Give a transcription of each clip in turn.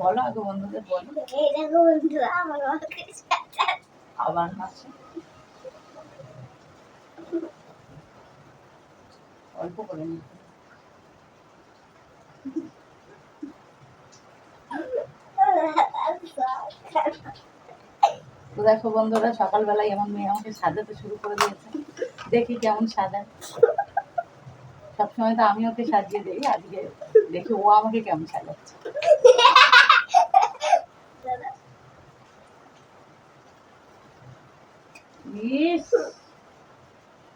বলো। আগে বন্ধুদের বলো। এই দেখো বন্ধু আমার মাকে আবার হাসছে অল্প করে নিতে তো দেখো বন্ধুরা সকালবেলায় এমন মেয়ে আমাকে সাজাতে শুরু করে দিয়েছে। দেখি কেমন সাজায়। সবসময় তো আমি ওকে সাজিয়ে দিই আজকে দেখি ও আমাকে কেমন সাজাচ্ছে।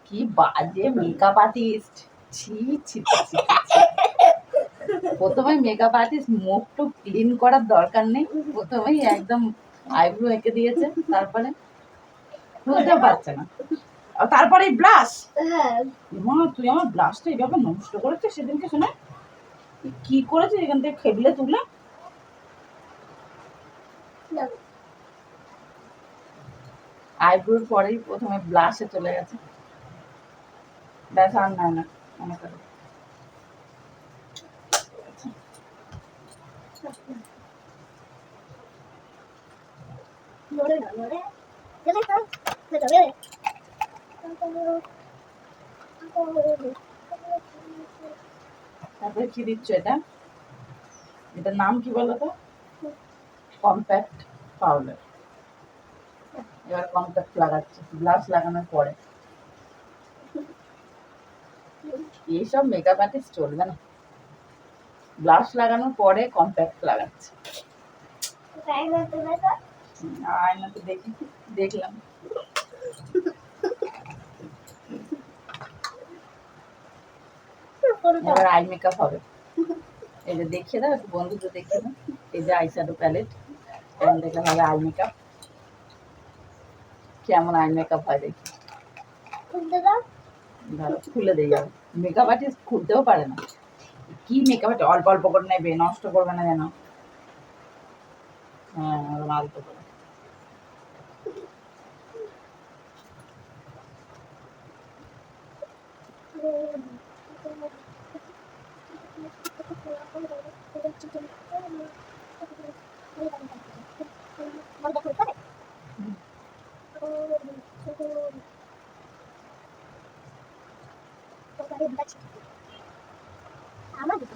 কি বাজে মেকআপ আর্টিস্ট ছি ছি। প্রথমে মেকআপ আর্টিস্ট মুখ টুক ক্লিন করার দরকার নেই। প্রথমেই একদম আইব্রো এঁকে দিয়েছে তারপরে বুঝতে পারছে না। তারপরে ব্লাশ হ্যাঁ। মা তুই আমার ব্লাশটা এইভাবে নষ্ট করেছিস সেদিনকে শুনে? কি করেছিস এখান থেকে খেবলে তুলে? আইব্রোর পরেই প্রথমে ব্লাশে চলে গেছে। ব্যাস, আর নয় না, মনে করো। না দেখে তো দেখে তারপরে কি দিচ্ছ এটা? এটার নাম কি বলো তো? কম্প্যাক্ট পাউডার এবার কম্প্যাক্ট লাগাচ্ছে ব্লাশ লাগানোর পরে। এইসব মেকআপ আর্টিস্ট চলবে না। ব্লাশ লাগানোর পরে কম্প্যাক্ট লাগাচ্ছে। আয়নাতে দেখি দেখলাম। এবার আই মেকআপ হবে। যে দেখিয়ে দাও একটু বন্ধুদের দেখিয়ে দাও। এই যে আই শ্যাডো প্যালেট এখন দেখলাম হবে আই মেকআপ কেমন আই মেকআপ হয় দেখি। ধরো খুলে দিয়ে যাবে মেকআপ আর্টিস্ট খুলতেও পারে না। কি মেকআপ আর্টিস্ট অল্প অল্প করে নেবে নষ্ট করবে না যেন। হ্যাঁ অল্প করে। হুম। আমার খুব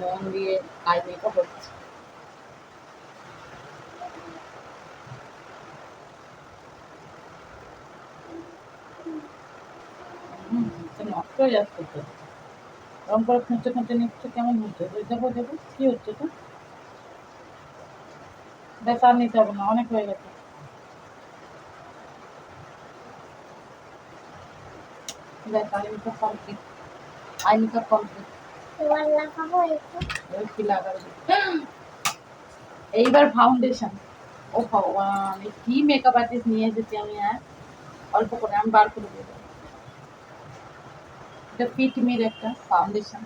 মন দিয়ে আই মেকআপ হচ্ছে। তো নষ্ট হয়ে যাচ্ছে তো এরকম করে খুঁজতে খুঁজতে নিচ্ছে কেমন হচ্ছে? দেখো দেখো কি হচ্ছে তো ব্যাস আর নিতে হবে না অনেক হয়ে গেছে। ব্যাস eye makeup complete eye makeup complete একটু। এইবার ফাউন্ডেশন ও ভগবান কি মেকআপ আর্টিস্ট নিয়ে এসেছি আমি হ্যাঁ? অল্প করে আমি বার করে দেবো। এটা ফিটমির একটা ফাউন্ডেশন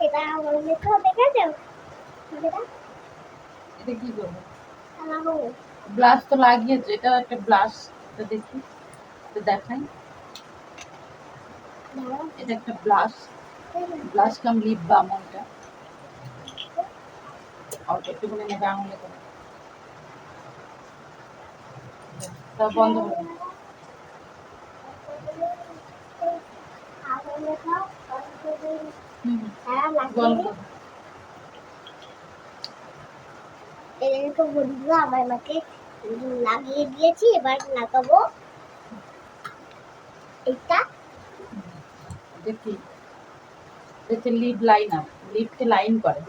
এটা আমার এটা কি করব? ব্লাশ তো লাগিয়েছে এটা একটা এটা দেখি দেখাই। দাঁড়াও এটা একটা ব্লাশ। ব্লাশ কাম লিপ বাম ওটা। নেবে আঙুলে করে। তা বন্ধ করে লাগিয়ে দিয়েছি, এবার লাগাবো। এটা এটা কি হচ্ছে লিড লাইনার লিডকে লাইন করে।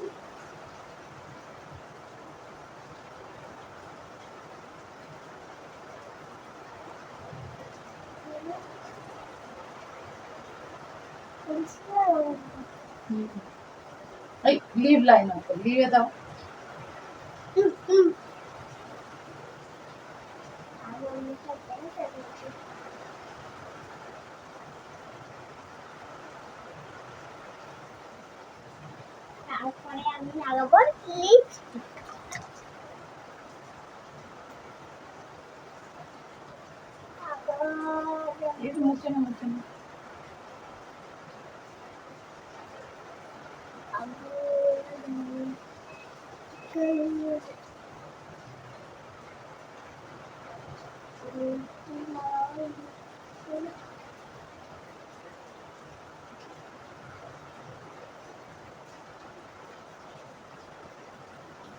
লিভ লাইনার লিভে দাও। তারপরে আমি লাগাবো লিপস্টিক এই মুছে না মুছে না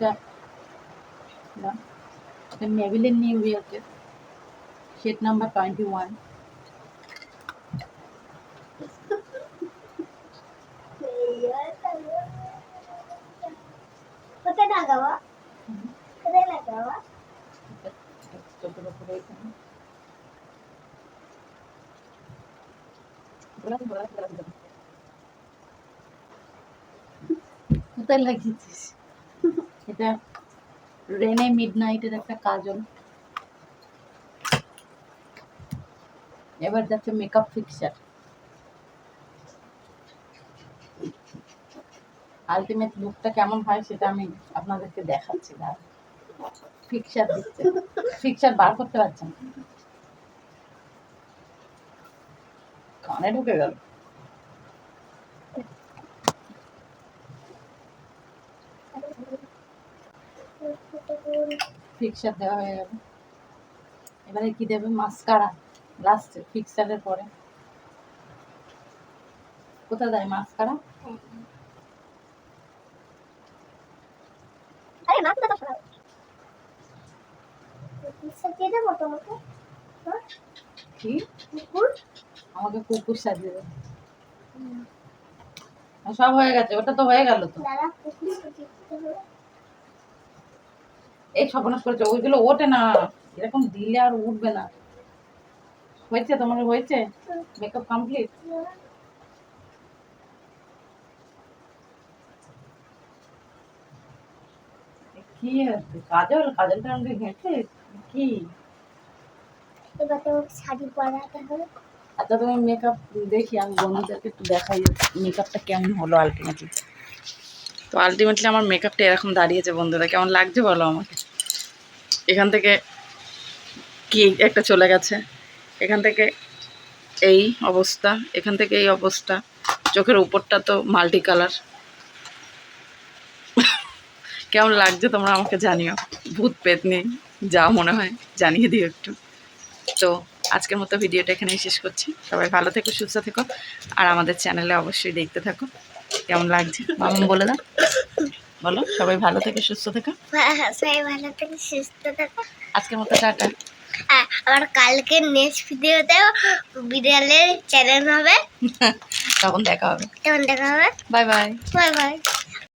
Hatta no, the Mavilan name we have sheet number 21. Kota lagi sih. এটা রেনে মিড নাইটের একটা কাজল এবার যাচ্ছে মেকআপ ফিক্সার আলটিমেট লুকটা কেমন হয় সেটা আমি আপনাদেরকে দেখাচ্ছি না ফিক্সার দিচ্ছে। ফিক্সার বার করতে পারছেন। কানে ঢুকে গেল। ফিক্সার দেওয়া হয়ে গেল। এবারে কি দেবে? মাস্কারা লাস্টে ফিক্সারের পরে। কোথায় দেয় মাস্কারা আরে মাথা তো সরাও লিপস্টিক দিয়ে দেবো তোমাকে? হ্যাঁ? কি? কুকুর? আমাকে কুকুর সাজিয়ে দেবে। সব হয়ে গেছে ওটা তো হয়ে গেল তো। দাদা কুকুর সাজিয়ে এই সর্বনাশ করেছে। ওইগুলো ওঠে না। এরকম দিলে আর উঠবে না। হয়েছে তোমার হয়েছে? মেকআপ কমপ্লিট কি কাজল কাজলটা আমাকে ঘেঁটে? কি? এবার তোমাকে শাড়ি পরাতে হবে। আচ্ছা তুমি মেকআপ দেখি আমি বন্ধুদেরকে একটু দেখাই মেকআপটা কেমন হলো আলটিমেটলি তো আলটিমেটলি আমার মেকআপটা এরকম দাঁড়িয়েছে বন্ধুরা। কেমন লাগছে বলো আমাকে? এখান থেকে কি একটা চলে গেছে। এখান থেকে এই অবস্থা, এখান থেকে এই অবস্থা। চোখের উপরটা তো মাল্টি কালার কেমন লাগছে তোমরা আমাকে জানিও। ভূত পেত নেই, যা মনে হয় জানিয়ে দিও একটু। তো আজকের মতো ভিডিওটা এখানেই শেষ করছি। সবাই ভালো থেকো, সুস্থ থেকো। আর আমাদের চ্যানেলে অবশ্যই দেখতে থাকো। কেমন লাগছে? বলে দাও। বলো সবাই ভালো থেকে সুস্থ থেকো। সবাই ভালো থেকে সুস্থ থেকো। আজকের মতো টাটা। আর আবার কালকে নেক্সট ভিডিওতে বিড়ালের চ্যানেল হবে। তখন দেখা হবে। তখন দেখা হবে। Bye bye bye bye